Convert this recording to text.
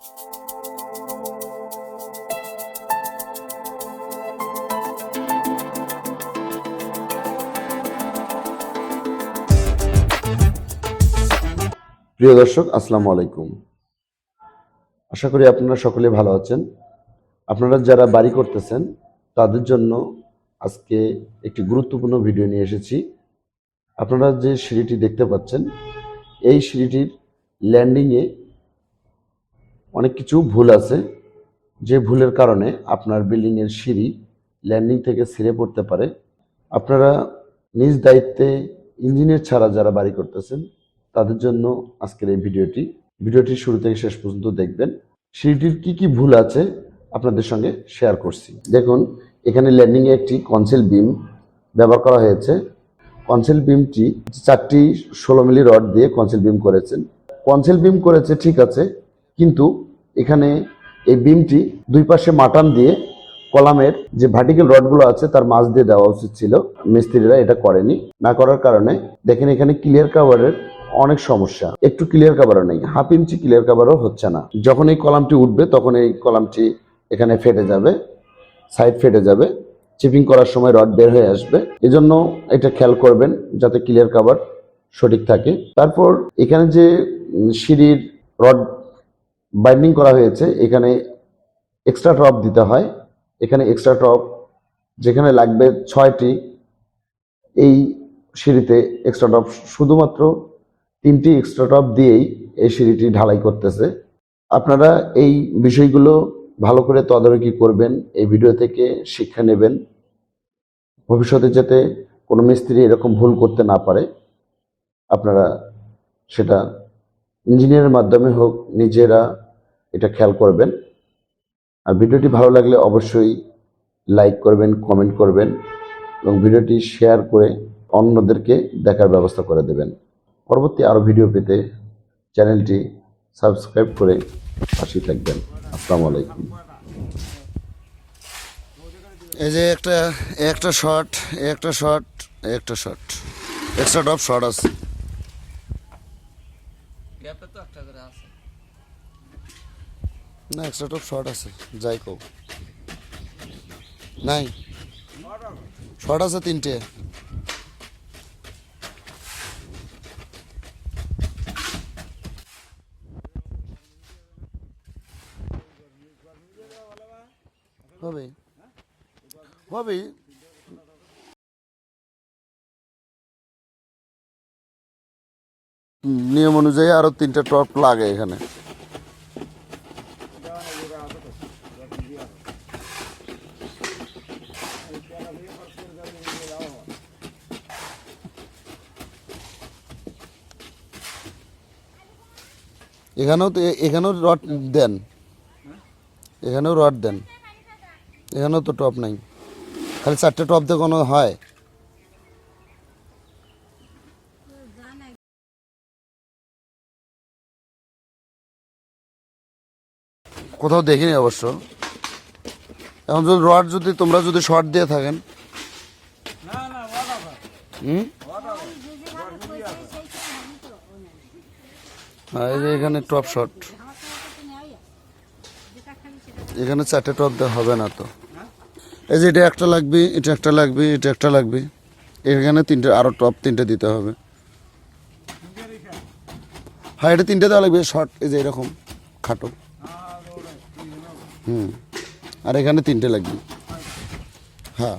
প্রিয় দর্শক, আসসালামু আলাইকুম। আশা করি আপনারা সকলে ভালো আছেন। আপনারা যারা বাড়ি করতেছেন, তাদের জন্য আজকে একটি গুরুত্বপূর্ণ ভিডিও নিয়ে এসেছি। আপনারা যে সিঁড়িটি দেখতে পাচ্ছেন, এই সিঁড়িটির ল্যান্ডিংয়ে অনেক কিছু ভুল আছে। যে ভুলের কারণে আপনার বিল্ডিংয়ের সিঁড়ি ল্যান্ডিং থেকে ছিঁড়ে পড়তে পারে। আপনারা নিজ দায়িত্বে ইঞ্জিনিয়ার ছাড়া যারা বাড়ি করতেছেন, তাদের জন্য আজকের এই ভিডিওটি। ভিডিওটি শুরু থেকে শেষ পর্যন্ত দেখবেন। সিঁড়িটির কি কি ভুল আছে আপনাদের সঙ্গে শেয়ার করছি। দেখুন, এখানে ল্যান্ডিংয়ে একটি কনসেল বিম ব্যবহার করা হয়েছে। কনসেল বিমটি চারটি ষোলো মিলি রড দিয়ে কনসেল বিম করেছেন। কনসেল বিম করেছে, ঠিক আছে কিন্তু এখানে এই বিমটি দুই পাশে মাটান দিয়ে কলামের যে ভার্টিক্যাল রডগুলো আছে তার মাছ দিয়ে দেওয়া উচিত ছিল। মিস্ত্রিরা এটা করেনি। না করার কারণে দেখেন এখানে ক্লিয়ার কাভারের অনেক সমস্যা। একটু ক্লিয়ার কাভারও নেই। হাফ ইঞ্চি ক্লিয়ার কাভারও হচ্ছে না। যখন এই কলামটি উঠবে তখন এই কলামটি এখানে ফেটে যাবে সাইড ফেটে যাবে। চিপিং করার সময় রড বের হয়ে আসবে। এজন্য এটা খেয়াল করবেন যাতে ক্লিয়ার কাভার সঠিক থাকে। তারপর এখানে যে সিঁড়ির রড বাইন্ডিং করা হয়েছে, এখানে এক্সট্রা টপ দিতে হয়। এখানে এক্সট্রা টপ যেখানে লাগবে ছয়টি, এই সিঁড়িতে এক্সট্রা টপ শুধুমাত্র তিনটি এক্সট্রা টপ দিয়েই এই সিঁড়িটি ঢালাই করতেছে। আপনারা এই বিষয়গুলো ভালো করে তদারকি করবেন, এই ভিডিও থেকে শিক্ষা নেবেন। ভবিষ্যতে যাতে কোনো মিস্ত্রি এরকম ভুল করতে না পারে, আপনারা সেটা ইঞ্জিনিয়ারের মাধ্যমে হোক নিজেরা এটা খেয়াল করবেন। আর ভিডিওটি ভালো লাগলে অবশ্যই লাইক করবেন, কমেন্ট করবেন এবং ভিডিওটি শেয়ার করে অন্যদেরকে দেখার ব্যবস্থা করে দেবেন। পরবর্তী আরও ভিডিও পেতে চ্যানেলটি সাবস্ক্রাইব করে পাশেই থাকবেন। আসসালামু আলাইকুম। এই যে একটা একটা শর্ট এ একটা শর্ট এ একটা শর্ট এক্সট্রা ডপ শর্ট আছে গ্যাপে তো একটা করে আছে না এক্সট্রা ডপ শর্ট আছে, যাই কও। নাই? শর্ট আছে তিনটে। হবে। হবে। নিয়ম অনুযায়ী আরও তিনটা টপ লাগে এখানে। এখানেও তো এখানেও রড দেন। এখানেও রড দেন। এখানেও তো টপ নাই। খালি চারটে টপ দিয়ে কোনো হয়? কোথাও দেখিনি অবশ্য। এখন যদি রড যদি তোমরা যদি শর্ট দিয়ে থাকেন। হ্যাঁ এই যে এখানে টপ শর্ট। এখানে চারটে টপ দেওয়া হবে না তো। এই যে এটা একটা লাগবে, এটা একটা লাগবে, এটা একটা লাগবে। এখানে তিনটে, আরও টপ তিনটে দিতে হবে। হ্যাঁ এটা তিনটে দেওয়া লাগবে, শর্ট, এই যে এরকম, খাটো। হুম আর এখানে তিনটে লাগবে হ্যাঁ